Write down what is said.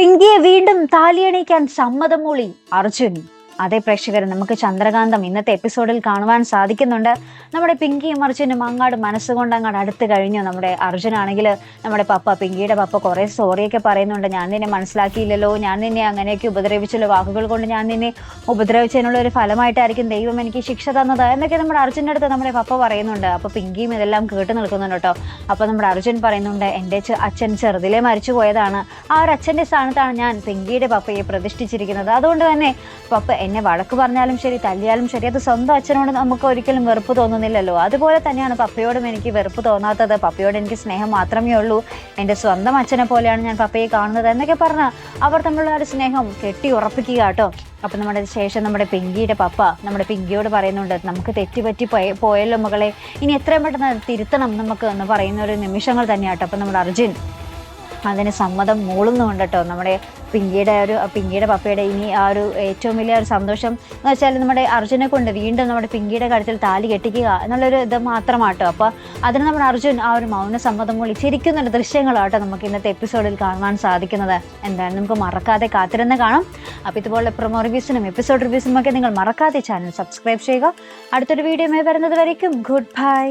പിങ്കിയെ വീണ്ടും താലിയണയ്ക്കാൻ സമ്മതം മൂളി അർജുൻ. അതേ പ്രേക്ഷകർ നമുക്ക് ചന്ദ്രകാന്തം ഇന്നത്തെ എപ്പിസോഡിൽ കാണുവാൻ സാധിക്കുന്നുണ്ട്. നമ്മുടെ പിങ്കിയും അർജുനും അങ്ങാട് മനസ്സുകൊണ്ട് അങ്ങാട് അടുത്ത് കഴിഞ്ഞു. നമ്മുടെ അർജുനാണെങ്കിൽ നമ്മുടെ പപ്പ പിങ്കിയുടെ പപ്പ കുറേ സോറിയൊക്കെ പറയുന്നുണ്ട്. ഞാൻ നിന്നെ മനസ്സിലാക്കിയില്ലല്ലോ. ഞാൻ നിന്നെ അങ്ങനെയൊക്കെ ഉപദ്രവിച്ചല്ലോ. വാക്കുകൾ കൊണ്ട് ഞാൻ നിന്നെ ഉപദ്രവിച്ചതിനുള്ള ഒരു ഫലമായിട്ടായിരിക്കും ദൈവം എനിക്ക് ശിക്ഷ തന്നത്. എന്നൊക്കെ നമ്മുടെ അർജുന്റെ അടുത്ത് നമ്മുടെ പപ്പ പറയുന്നുണ്ട്. അപ്പോൾ പിങ്കിയും ഇതെല്ലാം കേട്ട് നിൽക്കുന്നുണ്ട് കേട്ടോ. അപ്പോൾ നമ്മുടെ അർജുൻ പറയുന്നുണ്ട് എന്റെ അച്ഛൻ ചെറുതിലെ മരിച്ചു പോയതാണ്. ആ ഒരു അച്ഛന്റെ സ്ഥാനത്താണ് ഞാൻ പിങ്കിയുടെ പപ്പയെ പ്രതിഷ്ഠിച്ചിരിക്കുന്നത്. അതുകൊണ്ട് തന്നെ പപ്പ എന്നെ വഴക്ക് പറഞ്ഞാലും ശരി തല്ലിയാലും ശരി അത് സ്വന്തം അച്ഛനോട് നമുക്ക് ഒരിക്കലും വെറുപ്പ് തോന്നുന്നില്ലല്ലോ. അതുപോലെ തന്നെയാണ് പപ്പയോടും എനിക്ക് വെറുപ്പ് തോന്നാത്തത്. പപ്പയോട് എനിക്ക് സ്നേഹം മാത്രമേ ഉള്ളൂ. എന്റെ സ്വന്തം അച്ഛനെ പോലെയാണ് ഞാൻ പപ്പയെ കാണുന്നത് എന്നൊക്കെ പറഞ്ഞ് അവർ തമ്മിലുള്ള ഒരു സ്നേഹം കെട്ടി ഉറപ്പിക്കുക കേട്ടോ. അപ്പം നമ്മുടെ ശേഷം നമ്മുടെ പിങ്കിയുടെ പപ്പ നമ്മുടെ പിങ്കിയോട് പറയുന്നുണ്ട് നമുക്ക് തെറ്റുപറ്റി പോയ പോയല്ലോ മകളെ. ഇനി എത്രയും പെട്ടെന്ന് തിരുത്തണം നമുക്ക് എന്ന് പറയുന്ന ഒരു നിമിഷങ്ങൾ തന്നെയാട്ടോ. അപ്പം നമ്മുടെ അർജുൻ അതിന് സമ്മതം മൂളുന്നുണ്ട് കേട്ടോ നമ്മുടെ പിങ്കിയുടെ ഒരു പിങ്കിയുടെ പപ്പയുടെ ഇനി ആ ഒരു ഏറ്റവും വലിയ ഒരു സന്തോഷം എന്ന് വെച്ചാൽ നമ്മുടെ അർജുനെ കൊണ്ട് വീണ്ടും നമ്മുടെ പിങ്കിയുടെ കഴുത്തിൽ താലി കെട്ടിക്കുക എന്നുള്ളൊരു ഇത് മാത്രമാട്ടോ. അപ്പോൾ അതിന് നമ്മുടെ അർജുൻ ആ ഒരു മൗന സമ്മതം മൂളി ചിരിക്കുന്നൊരു ദൃശ്യങ്ങളാട്ടോ നമുക്ക് ഇന്നത്തെ എപ്പിസോഡിൽ കാണുവാൻ സാധിക്കുന്നത്. എന്തായാലും നമുക്ക് മറക്കാതെ കാത്തിരുന്ന് കാണാം. അപ്പോൾ ഇതുപോലെ പ്രൊമോ റിവ്യൂസിനും എപ്പിസോഡ് റിവ്യൂസിനും ഒക്കെ നിങ്ങൾ മറക്കാതെ ചാനൽ സബ്സ്ക്രൈബ് ചെയ്യുക. അടുത്തൊരു വീഡിയോ വരുന്നത് വരയ്ക്കും. Good bye